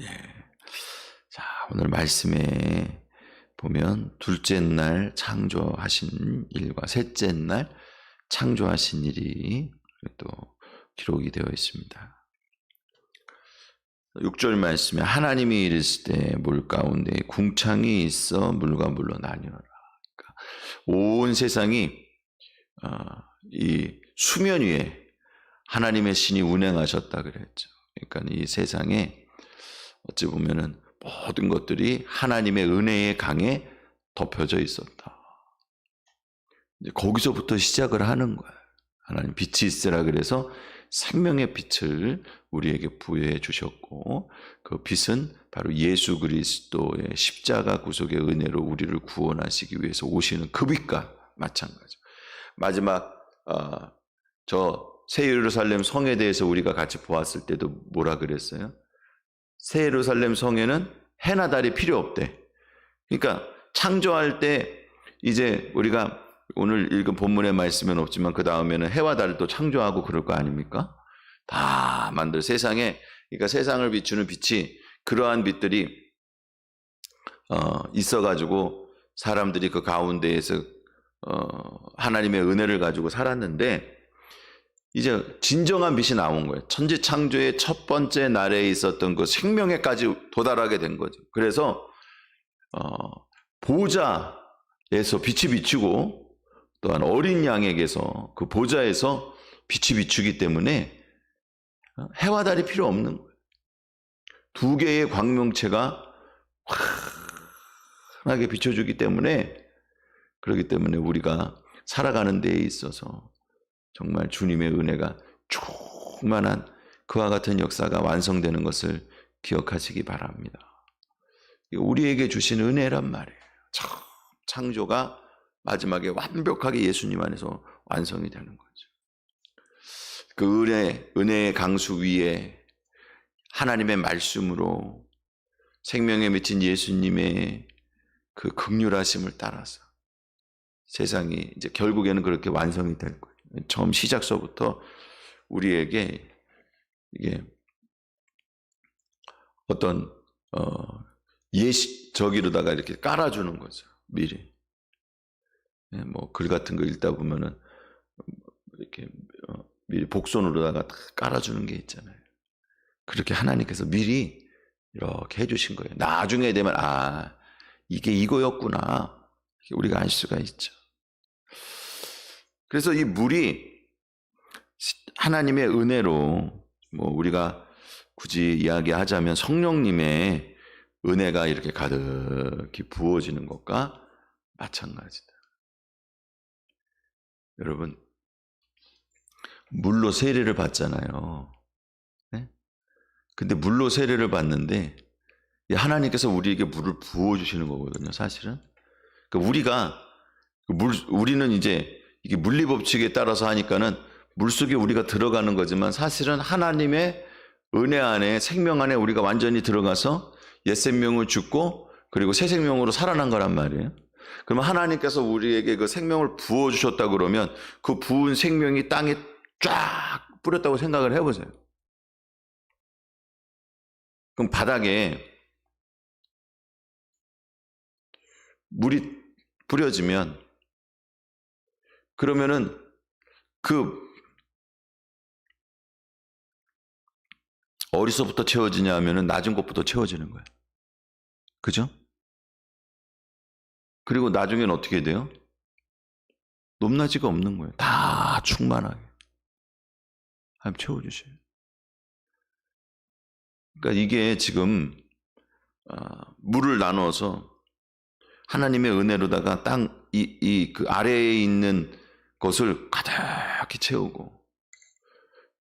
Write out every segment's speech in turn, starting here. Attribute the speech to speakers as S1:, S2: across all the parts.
S1: 예. 자, 오늘 말씀에 보면 둘째 날 창조하신 일과 셋째 날 창조하신 일이 또 기록이 되어 있습니다. 6절 말씀에 하나님이 이르실 때물 가운데 궁창이 있어 물과 물로 나뉘어라. 그러니까 온 세상이 어, 이 수면 위에 하나님의 신이 운행하셨다 그랬죠. 그러니까 이 세상에 어찌 보면은 모든 것들이 하나님의 은혜의 강에 덮여져 있었다. 이제 거기서부터 시작을 하는 거야. 하나님 빛이 있으라 그래서 생명의 빛을 우리에게 부여해 주셨고 그 빛은 바로 예수 그리스도의 십자가 구속의 은혜로 우리를 구원하시기 위해서 오시는 그 빛과 마찬가지. 마지막 어, 저새 예루살렘 성에 대해서 우리가 같이 보았을 때도 뭐라 그랬어요? 새 예루살렘 성에는 해나 달이 필요 없대. 그러니까 창조할 때 이제 우리가 오늘 읽은 본문의 말씀은 없지만 그 다음에는 해와 달을 또 창조하고 그럴 거 아닙니까? 다 만들 세상에 그러니까 세상을 비추는 빛이 그러한 빛들이 어, 있어가지고 사람들이 그 가운데에서 어, 하나님의 은혜를 가지고 살았는데 이제 진정한 빛이 나온 거예요. 천지 창조의 첫 번째 날에 있었던 그 생명에까지 도달하게 된 거죠. 그래서 어, 보좌에서 빛이 비추고 또한 어린 양에게서 그 보좌에서 빛이 비추기 때문에 해와 달이 필요 없는 거예요. 두 개의 광명체가 환하게 비춰주기 때문에 그렇기 때문에 우리가 살아가는 데에 있어서 정말 주님의 은혜가 충만한 그와 같은 역사가 완성되는 것을 기억하시기 바랍니다. 우리에게 주신 은혜란 말이에요. 창조가 마지막에 완벽하게 예수님 안에서 완성이 되는 거죠. 그 은혜, 은혜의 강수 위에 하나님의 말씀으로 생명에 미친 예수님의 그 극률하심을 따라서 세상이 이제 결국에는 그렇게 완성이 될 거예요. 처음 시작서부터 우리에게 이게 어떤 어 예시 저기로다가 이렇게 깔아주는 거죠. 미리. 예, 뭐글 같은 거 읽다 보면은 이렇게 어, 미리 복선으로다가 깔아주는 게 있잖아요. 그렇게 하나님께서 미리 이렇게 해주신 거예요. 나중에 되면 아 이게 이거였구나 우리가 알 수가 있죠. 그래서 이 물이 하나님의 은혜로 뭐 우리가 굳이 이야기하자면 성령님의 은혜가 이렇게 가득히 부어지는 것과 마찬가지다. 여러분, 물로 세례를 받잖아요. 네? 근데 물로 세례를 받는데 하나님께서 우리에게 물을 부어 주시는 거거든요, 사실은. 그러니까 우리가 그 물, 우리는 이제 이게 물리 법칙에 따라서 하니까는 물 속에 우리가 들어가는 거지만 사실은 하나님의 은혜 안에 생명 안에 우리가 완전히 들어가서 옛 생명을 죽고 그리고 새 생명으로 살아난 거란 말이에요. 그러면 하나님께서 우리에게 그 생명을 부어 주셨다 그러면 그 부은 생명이 땅에 쫙 뿌렸다고 생각을 해 보세요. 그럼 바닥에 물이 뿌려지면 그러면은 그 어디서부터 채워지냐 하면은 낮은 곳부터 채워지는 거예요. 그죠? 그리고 나중에는 어떻게 돼요? 높낮이가 없는 거예요. 다 충만하게. 하나님 채워주셔요. 그러니까 이게 지금 아, 물을 나눠서 하나님의 은혜로다가 땅, 이, 이, 그 아래에 있는 것을 가득히 채우고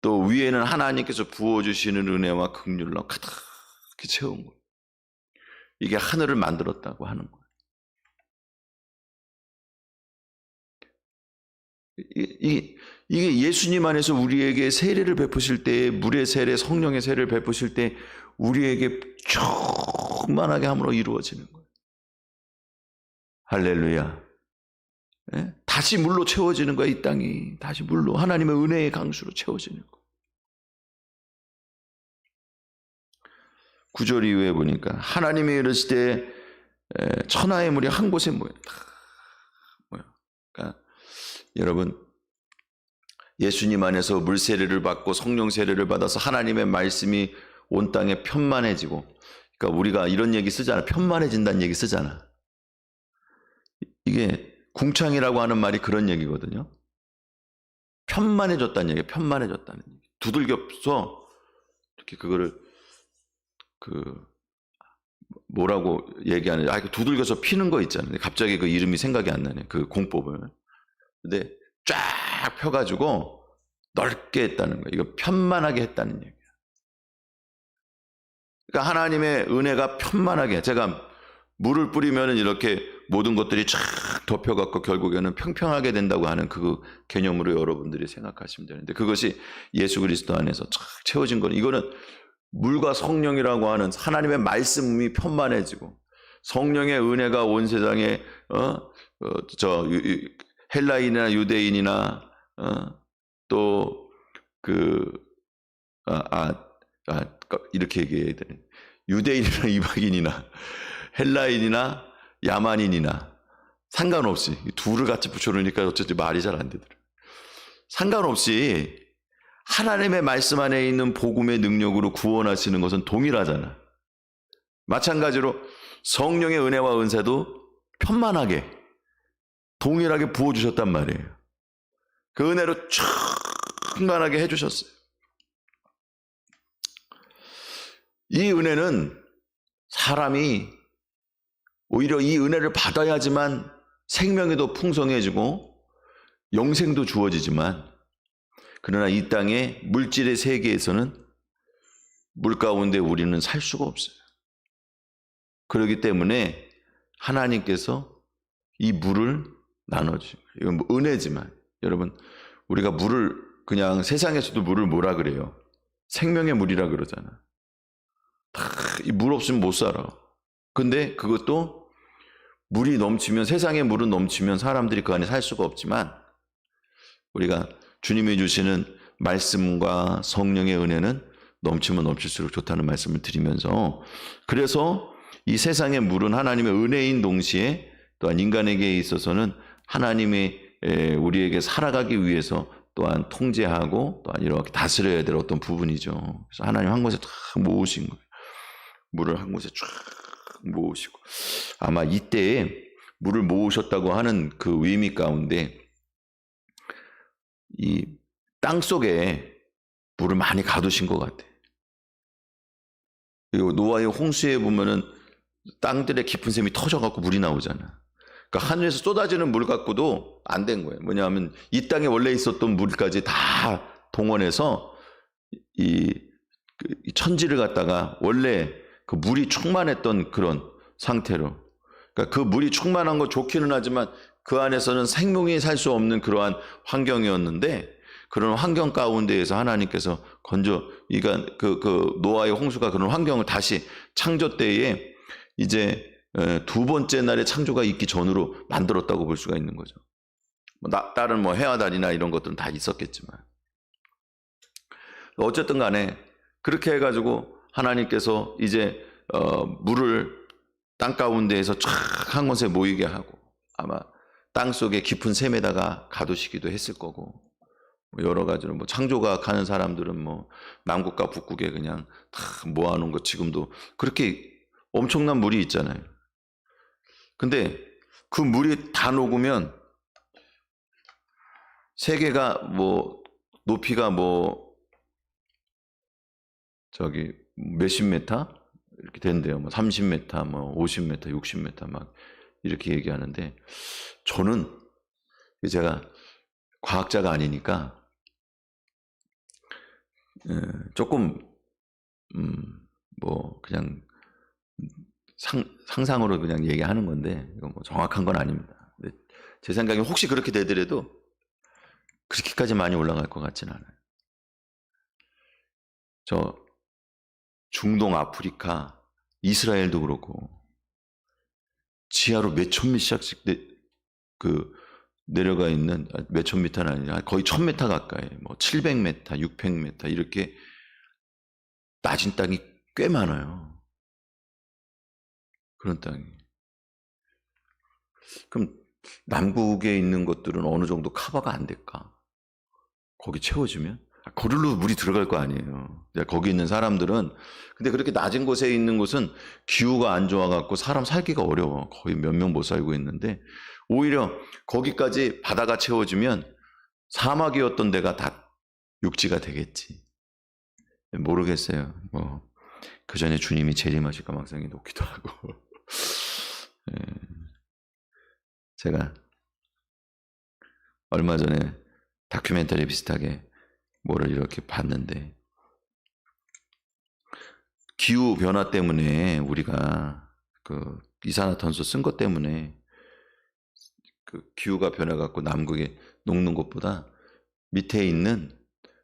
S1: 또 위에는 하나님께서 부어주시는 은혜와 극률로 가득히 채운 거예요. 이게 하늘을 만들었다고 하는 거예요. 이, 이게 예수님 안에서 우리에게 세례를 베푸실 때, 물의 세례, 성령의 세례를 베푸실 때, 우리에게 충만하게 함으로 이루어지는 거예요. 할렐루야. 예? 다시 물로 채워지는 거야, 이 땅이. 다시 물로. 하나님의 은혜의 강수로 채워지는 거. 구절 이후에 보니까 하나님이 이르시되 에, 천하의 물이 한 곳에 모여. 모여. 그러니까 여러분 예수님 안에서 물 세례를 받고 성령 세례를 받아서 하나님의 말씀이 온 땅에 편만해지고 그러니까 우리가 이런 얘기 쓰잖아. 편만해진다는 얘기 쓰잖아. 이게 궁창이라고 하는 말이 그런 얘기거든요. 편만해졌다는 얘기, 편만해졌다는 얘기. 두들겨서 이렇게 그거를 그 뭐라고 얘기하는지 아, 그 두들겨서 피는 거 있잖아요. 갑자기 그 이름이 생각이 안 나네. 그 공법을. 근데 쫙 펴가지고 넓게 했다는 거예요. 이거 편만하게 했다는 얘기야. 그러니까 하나님의 은혜가 편만하게 제가 물을 뿌리면 이렇게 모든 것들이 쫙 덮여갖고 결국에는 평평하게 된다고 하는 그 개념으로 여러분들이 생각하시면 되는데 그것이 예수 그리스도 안에서 쫙 채워진 거는 이거는 물과 성령이라고 하는 하나님의 말씀이 편만해지고 성령의 은혜가 온 세상에 어저 헬라인이나 유대인이나 어, 또그 아, 아, 아, 이렇게 얘기해야 되네. 유대인이나 이방인이나 헬라인이나 야만인이나 상관없이 둘을 같이 붙여놓으니까 어쩐지 말이 잘 안 되더라. 상관없이 하나님의 말씀 안에 있는 복음의 능력으로 구원하시는 것은 동일하잖아. 마찬가지로 성령의 은혜와 은사도 편만하게 동일하게 부어주셨단 말이에요. 그 은혜로 충만하게 해주셨어요. 이 은혜는 사람이 오히려 이 은혜를 받아야지만 생명이 더 풍성해지고 영생도 주어지지만 그러나 이 땅의 물질의 세계에서는 물 가운데 우리는 살 수가 없어요. 그렇기 때문에 하나님께서 이 물을 나눠주요. 이건 뭐 은혜지만 여러분 우리가 물을 그냥 세상에서도 물을 뭐라 그래요? 생명의 물이라 그러잖아. 물 없으면 못 살아. 근데 그것도 물이 넘치면 세상에 물은 넘치면 사람들이 그 안에 살 수가 없지만 우리가 주님이 주시는 말씀과 성령의 은혜는 넘치면 넘칠수록 좋다는 말씀을 드리면서 그래서 이 세상의 물은 하나님의 은혜인 동시에 또한 인간에게 있어서는 하나님의 우리에게 살아가기 위해서 또한 통제하고 또한 이렇게 다스려야 될 어떤 부분이죠. 그래서 하나님 한 곳에 다 모으신 거예요. 물을 한 곳에 쫙 모으시고 아마 이때에 물을 모으셨다고 하는 그 의미 가운데 이 땅 속에 물을 많이 가두신 것 같아. 그리고 노아의 홍수에 보면은 땅들의 깊은 샘이 터져갖고 물이 나오잖아. 그러니까 하늘에서 쏟아지는 물 갖고도 안 된 거예요. 뭐냐면 이 땅에 원래 있었던 물까지 다 동원해서 이, 그이 천지를 갖다가 원래 그 물이 충만했던 그런 상태로. 그러니까 그 물이 충만한 거 좋기는 하지만 그 안에서는 생명이 살 수 없는 그러한 환경이었는데 그런 환경 가운데에서 하나님께서 건져 이가 그, 그 노아의 홍수가 그런 환경을 다시 창조 때에 이제 두 번째 날에 창조가 있기 전으로 만들었다고 볼 수가 있는 거죠. 뭐 나, 다른 뭐 해와 달이나 이런 것들은 다 있었겠지만 어쨌든 간에 그렇게 해가지고 하나님께서 이제 어, 물을 땅 가운데에서 쫙 한 곳에 모이게 하고 아마 땅 속에 깊은 샘에다가 가두시기도 했을 거고 뭐 여러 가지로 뭐 창조가 가는 사람들은 뭐 남극과 북극에 그냥 다 모아놓은 거 지금도 그렇게 엄청난 물이 있잖아요. 근데 그 물이 다 녹으면 세계가 뭐 높이가 뭐 저기 몇십 메타 이렇게 된대요. 뭐 30m, 뭐 50m, 60m 막 이렇게 얘기하는데 저는 제가 과학자가 아니니까 조금 음 뭐 그냥 상, 상상으로 그냥 얘기하는 건데 이건 뭐 정확한 건 아닙니다. 제 생각에 혹시 그렇게 되더라도 그렇게까지 많이 올라갈 것 같지는 않아요. 저 중동 아프리카 이스라엘도 그렇고 지하로 몇천 미터씩 내, 그 내려가 있는 아, 몇천 미터는 아니라 거의 천 미터 가까이 뭐 700m, 600m 이렇게 낮은 땅이 꽤 많아요. 그런 땅이. 그럼 남국에 있는 것들은 어느 정도 커버가 안 될까? 거기 채워지면? 아, 거리로 물이 들어갈 거 아니에요. 거기 있는 사람들은 근데 그렇게 낮은 곳에 있는 곳은 기후가 안 좋아갖고 사람 살기가 어려워. 거의 몇 명 못 살고 있는데 오히려 거기까지 바다가 채워지면 사막이었던 데가 다 육지가 되겠지. 모르겠어요. 뭐, 그 전에 주님이 재림하실 가망성이 높기도 하고. 예. 제가 얼마 전에 다큐멘터리 비슷하게 뭐를 이렇게 봤는데, 기후 변화 때문에 우리가 그 이산화탄소 쓴 것 때문에 그 기후가 변해갖고 남극에 녹는 것보다 밑에 있는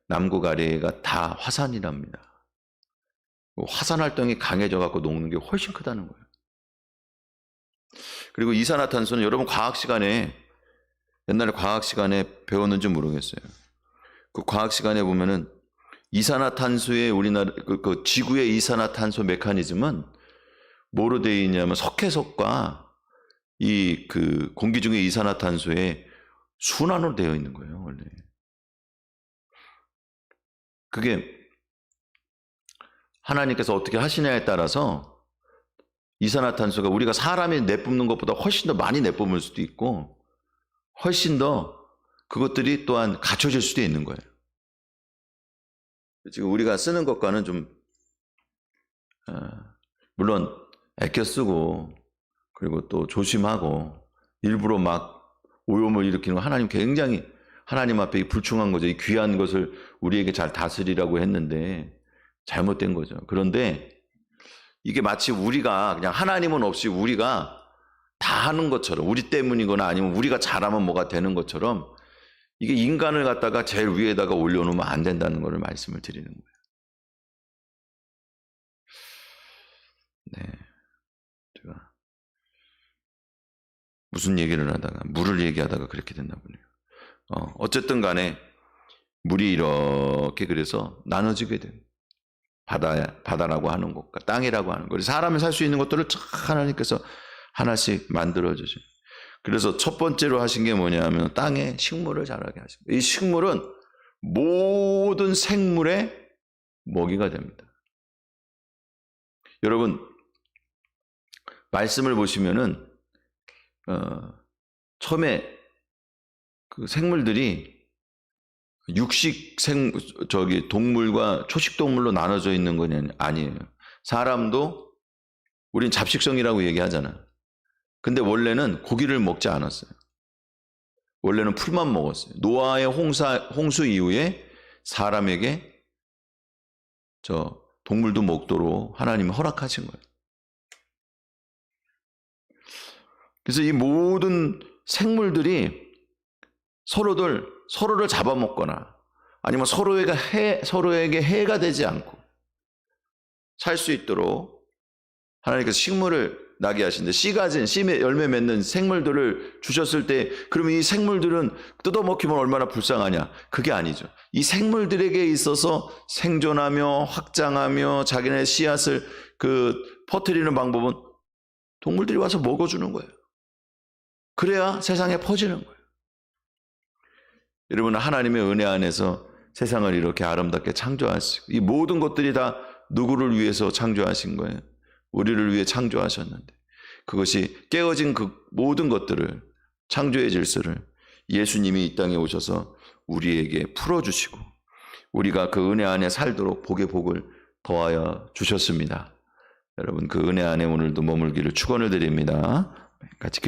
S1: 남극 아래가 다 화산이랍니다. 그 화산 활동이 강해져갖고 녹는 게 훨씬 크다는 거예요. 그리고 이산화탄소는 여러분 과학 시간에 옛날에 과학 시간에 배웠는지 모르겠어요. 그 과학 시간에 보면은 이산화탄소의 우리나라 그, 그 지구의 이산화탄소 메커니즘은 뭐로 되어 있냐면 석회석과 이 그 공기 중의 이산화탄소의 순환으로 되어 있는 거예요, 원래. 그게 하나님께서 어떻게 하시냐에 따라서 이산화탄소가 우리가 사람이 내뿜는 것보다 훨씬 더 많이 내뿜을 수도 있고 훨씬 더 그것들이 또한 갖춰질 수도 있는 거예요. 지금 우리가 쓰는 것과는 좀 어, 물론 아껴 쓰고 그리고 또 조심하고 일부러 막 오염을 일으키는 거 하나님 굉장히 하나님 앞에 이 불충한 거죠. 이 귀한 것을 우리에게 잘 다스리라고 했는데 잘못된 거죠. 그런데 이게 마치 우리가 그냥 하나님은 없이 우리가 다 하는 것처럼 우리 때문이거나 아니면 우리가 잘하면 뭐가 되는 것처럼 이게 인간을 갖다가 제일 위에다가 올려놓으면 안 된다는 것을 말씀을 드리는 거예요. 네. 제가 무슨 얘기를 하다가 물을 얘기하다가 그렇게 됐나 보네요. 어, 어쨌든 간에 물이 이렇게 그래서 나눠지게 된 바다 바다라고 하는 것과 땅이라고 하는 것. 사람이 살 수 있는 것들을 쫙 하나님께서 하나씩 만들어 주죠. 그래서 첫 번째로 하신 게 뭐냐면 땅에 식물을 자라게 하십니다. 이 식물은 모든 생물의 먹이가 됩니다. 여러분 말씀을 보시면은 어, 처음에 그 생물들이 육식 생 저기 동물과 초식 동물로 나눠져 있는 건 아니에요. 사람도 우린 잡식성이라고 얘기하잖아. 근데 원래는 고기를 먹지 않았어요. 원래는 풀만 먹었어요. 노아의 홍사, 홍수 이후에 사람에게 저 동물도 먹도록 하나님이 허락하신 거예요. 그래서 이 모든 생물들이 서로들 서로를 잡아먹거나 아니면 서로에게 해, 서로에게 해가 되지 않고 살 수 있도록 하나님께서 식물을 나게 하신데 씨 가진 씨 열매 맺는 생물들을 주셨을 때 그러면 이 생물들은 뜯어먹히면 얼마나 불쌍하냐? 그게 아니죠. 이 생물들에게 있어서 생존하며 확장하며 자기네 씨앗을 그 퍼뜨리는 방법은 동물들이 와서 먹어주는 거예요. 그래야 세상에 퍼지는 거예요. 여러분 하나님의 은혜 안에서 세상을 이렇게 아름답게 창조하시고 이 모든 것들이 다 누구를 위해서 창조하신 거예요? 우리를 위해 창조하셨는데 그것이 깨어진 그 모든 것들을 창조의 질서를 예수님이 이 땅에 오셔서 우리에게 풀어주시고 우리가 그 은혜 안에 살도록 복의 복을 더하여 주셨습니다. 여러분 그 은혜 안에 오늘도 머물기를 축원을 드립니다. 같이